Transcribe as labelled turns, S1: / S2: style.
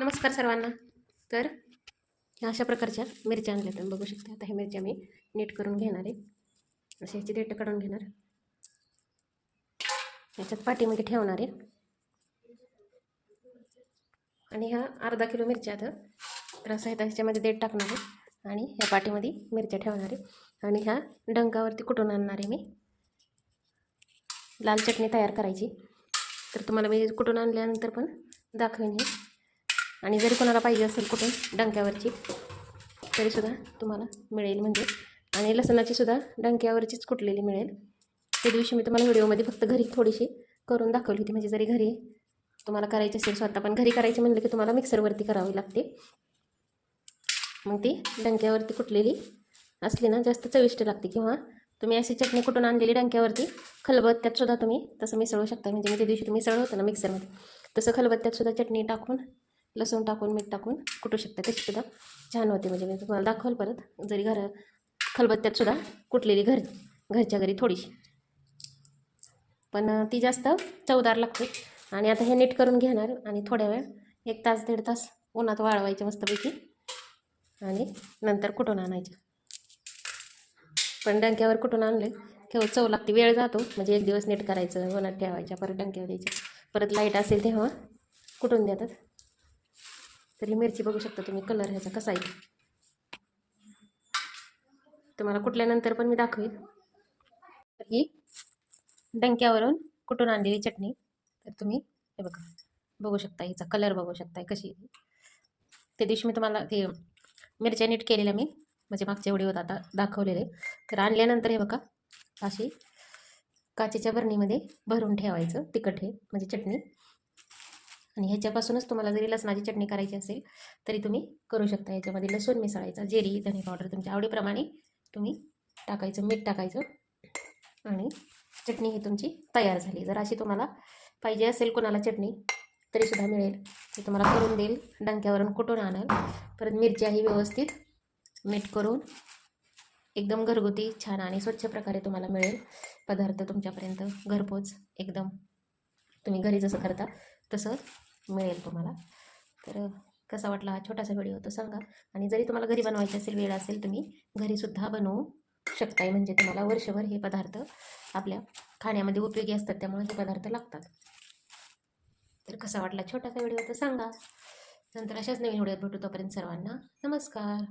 S1: नमस्कार सर्वांना. तर ह्या अशा प्रकारच्या मिरच्या आणल्या तुम्ही बघू शकता. आता ह्या मिरच्या मी नीट करून घेणार आहे. असे ह्याची देठं काढून घेणार. ह्याच्यात पाठीमध्ये ठेवणार आहे. आणि ह्या अर्धा किलो मिरच्या आता तर असं आहे ह्याच्यामध्ये देठ टाकणार आहे. आणि ह्या पाठीमध्ये मिरच्या ठेवणार आहे. आणि ह्या डंकावरती कुठून आणणार आहे मी? लाल चटणी तयार करायची. तर तुम्हाला मी कुठून आणल्यानंतर पण दाखवेन हे. आणि जरी कोणाला पाहिजे असेल कुठून डंक्यावरची तरीसुद्धा तुम्हाला मिळेल म्हणजे. आणि लसणाची सुद्धा डंक्यावरचीच कुटलेली मिळेल. त्या दिवशी मी तुम्हाला व्हिडिओमध्ये फक्त घरी थोडीशी करून दाखवली होती. म्हणजे जरी घरी तुम्हाला करायची असेल स्वतः पण घरी करायची म्हणलं की तुम्हाला मिक्सरवरती करावी लागते. मग ती डंक्यावरती कुटलेली असली ना जास्त चविष्ट लागते. किंवा तुम्ही अशी चटणी कुठून आणलेली डंक्यावरती खलबत्त्यात सुद्धा तुम्ही तसं मिसळू शकता. म्हणजे मी त्या दिवशी तुम्ही मिसळ होतं ना मिक्सरमध्ये तसं खलबत्त्यात सुद्धा चटणी टाकून लसूण टाकून मीठ टाकून कुटू शकता तशी सुद्धा छान होते म्हणजे मी तुम्हाला दाखवाल परत. जरी घर खलबत्त्यात सुद्धा कुटलेली घर घरच्या घरी थोडीशी. पण ती जास्त चवदार लागते. आणि आता हे नीट करून घेणार आणि थोड्या वेळ एक तास दीड तास उन्हात वाळवायचे मस्तपैकी. आणि नंतर कुठून आणायचे. पण डंक्यावर कुठून आणले केव्हा चव लागते वेळ जातो. म्हणजे एक दिवस नीट करायचं उन्हात ठेवायच्या परत डंक्यावर द्यायच्या परत लाइट असेल तेव्हा कुठून देतात. तर ही मिरची बघू शकता तुम्ही कलर ह्याचा कसा येईल तुम्हाला कुठल्यानंतर पण मी दाखवेल तर ही डंक्यावरून कुठून आणलेली चटणी तर तुम्ही हे बघा बघू शकता हिचा कलर बघू शकता कशी आहे. त्या दिवशी मी तुम्हाला ते मिरच्या नीट केलेल्या मी म्हणजे मागच्या व्हिडिओत आता दाखवलेले. तर आणल्यानंतर हे बघा अशी काचेच्या बरणीमध्ये भरून ठेवायचं तिखट हे म्हणजे चटणी. आणि ह्याच्यापासूनच तुम्हाला जरी लसणाची चटणी करायची असेल तरी तुम्ही करू शकता. याच्यामध्ये लसूण मिसळायचा जेरी धने पावडर तुमच्या आवडीप्रमाणे तुम्ही टाकायचं मीठ टाकायचं आणि चटणी ही तुमची तयार झाली. जर अशी तुम्हाला पाहिजे असेल कोणाला चटणी तरीसुद्धा मिळेल. ती तुम्हाला करून देईल डंक्यावरून कुठून आणाल. परत मिरच्याही व्यवस्थित मीठ करून एकदम घरगुती छान आणि स्वच्छ प्रकारे तुम्हाला मिळेल. पदार्थ तुमच्यापर्यंत घरपोच एकदम तुम्ही घरी जसं करता तसं मिळेल तुम्हाला. तर कसा वाटला हा छोटासा व्हिडिओ तो सांगा. आणि जरी तुम्हाला घरी बनवायची असेल वेळ असेल तुम्ही घरीसुद्धा बनवू शकताय. म्हणजे तुम्हाला वर्षभर हे पदार्थ आपल्या खाण्यामध्ये उपयोगी असतात त्यामुळे हे पदार्थ लागतात. तर कसा वाटला छोटासा व्हिडिओ तर सांगा. नंतर अशाच नवीन व्हिडिओत भेटू तोपर्यंत सर्वांना नमस्कार.